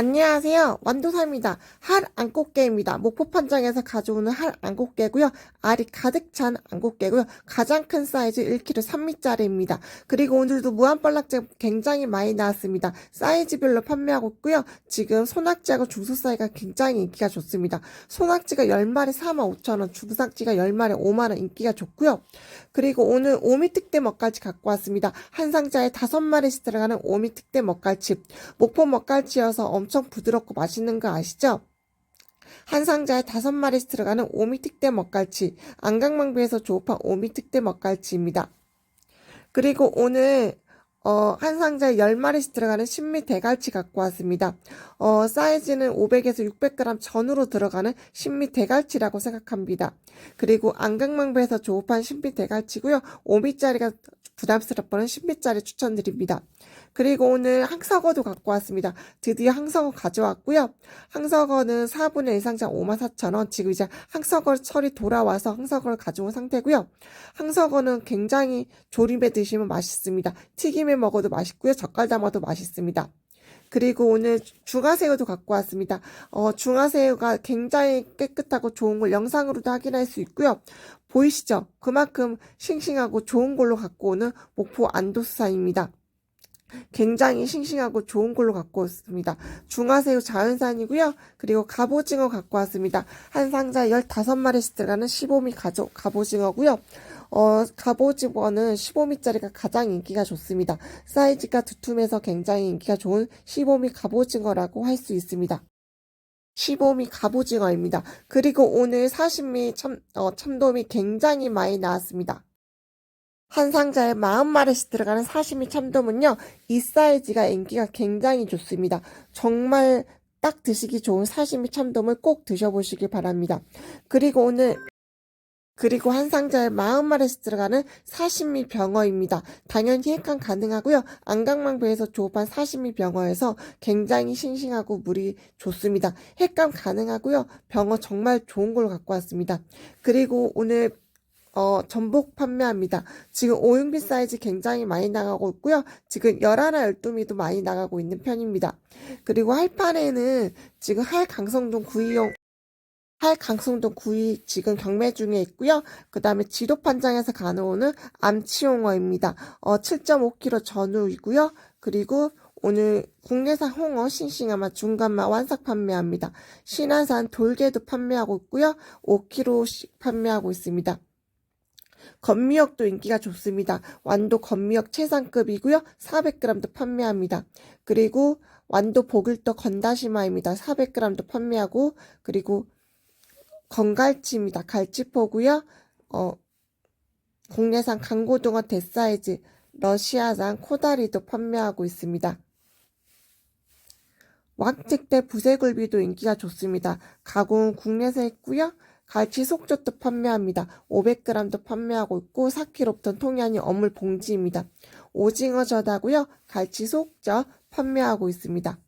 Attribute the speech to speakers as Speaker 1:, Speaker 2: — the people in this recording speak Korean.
Speaker 1: 안녕하세요. 완도사입니다. 할 안꽃게입니다. 목포 판장에서 가져오는 할 안꽃게고요. 알이 가득 찬 안꽃게고요. 가장 큰 사이즈 1kg 3미짜리입니다. 그리고 오늘도 무한벌락제 굉장히 많이 나왔습니다. 사이즈별로 판매하고 있고요. 지금 소낙지하고 중소사이가 굉장히 인기가 좋습니다. 소낙지가 10마리 45,000원, 중삭지가 10마리 5만원 인기가 좋고요. 그리고 오늘 오미 특대 먹갈치 갖고 왔습니다. 한 상자에 5마리씩 들어가는 오미 특대 먹갈치. 목포 먹갈치여서 엄청 부드럽고 맛있는 거 아시죠? 한 상자에 다섯 마리씩 들어가는 오미 특대 먹갈치, 안강망배에서 조업한 오미 특대 먹갈치입니다. 그리고 오늘 어, 한 상자에 10마리씩 들어가는 신미 대갈치 갖고 왔습니다. 어, 사이즈는 500에서 600g 전후로 들어가는 신미 대갈치라고 생각합니다. 그리고 안강망배에서 조업한 신미 대갈치고요. 5미짜리가 부담스럽거는 10미짜리 추천드립니다. 그리고 오늘 항석어도 갖고 왔습니다. 드디어 항석어 가져왔고요. 항석어는 4분의 1 상자 54,000원. 지금 이제 항석어 철이 돌아와서 항석어를 가져온 상태고요. 항석어는 굉장히 조림에 드시면 맛있습니다. 튀김에 먹어도 맛있고요. 젓갈 담아도 맛있습니다. 그리고 오늘 중화새우도 갖고 왔습니다. 어, 중화새우가 굉장히 깨끗하고 좋은 걸 영상으로도 확인할 수 있고요. 보이시죠? 그만큼 싱싱하고 좋은 걸로 갖고 오는 목포 안도수산입니다. 굉장히 싱싱하고 좋은 걸로 갖고 왔습니다. 중화새우 자연산이고요. 그리고 갑오징어 갖고 왔습니다. 한 상자에 15마리씩 들어가는 15미 가조, 갑오징어고요. 어, 갑오징어는 15미짜리가 가장 인기가 좋습니다. 사이즈가 두툼해서 굉장히 인기가 좋은 15미 갑오징어라고 할 수 있습니다. 15미 갑오징어입니다. 그리고 오늘 40미 참, 어, 참돔이 굉장히 많이 나왔습니다. 한 상자에 40마리씩 들어가는 사시미 참돔은요, 이 사이즈가 인기가 굉장히 좋습니다. 정말 딱 드시기 좋은 사시미 참돔을 꼭 드셔보시길 바랍니다. 그리고 오늘 그리고 한 상자에 40마리씩 들어가는 사시미 병어입니다. 당연히 해감 가능하고요. 안강망 배에서 조업한 사시미 병어에서 굉장히 싱싱하고 물이 좋습니다. 해감 가능하고요. 병어 정말 좋은 걸 갖고 왔습니다. 그리고 오늘 어, 전복 판매합니다. 지금 오윤비 사이즈 굉장히 많이 나가고 있고요. 지금 열하나 열두미도 많이 나가고 있는 편입니다. 그리고 할판에는 지금 할 강성동 구이용 할 강성동 구이 지금 경매 중에 있고요. 그 다음에 지도판장에서 가져오는 암치홍어입니다. 어, 7.5kg 전후이고요. 그리고 오늘 국내산 홍어 싱싱한 중간맛 완삭 판매합니다. 신안산 돌게도 판매하고 있고요. 5kg씩 판매하고 있습니다. 건미역도 인기가 좋습니다. 완도 건미역 최상급이고요. 400g도 판매합니다. 그리고 완도 보글떡 건다시마입니다. 400g도 판매하고 그리고 건갈치입니다. 갈치포고요. 어, 국내산 강고등어 대사이즈 러시아산 코다리도 판매하고 있습니다. 왕특대 부세굴비도 인기가 좋습니다. 가공은 국내산 있고요. 갈치 속젓도 판매합니다. 500g도 판매하고 있고 4kg부터 통연이 어물 봉지입니다. 오징어 젓하고요. 갈치 속젓 판매하고 있습니다.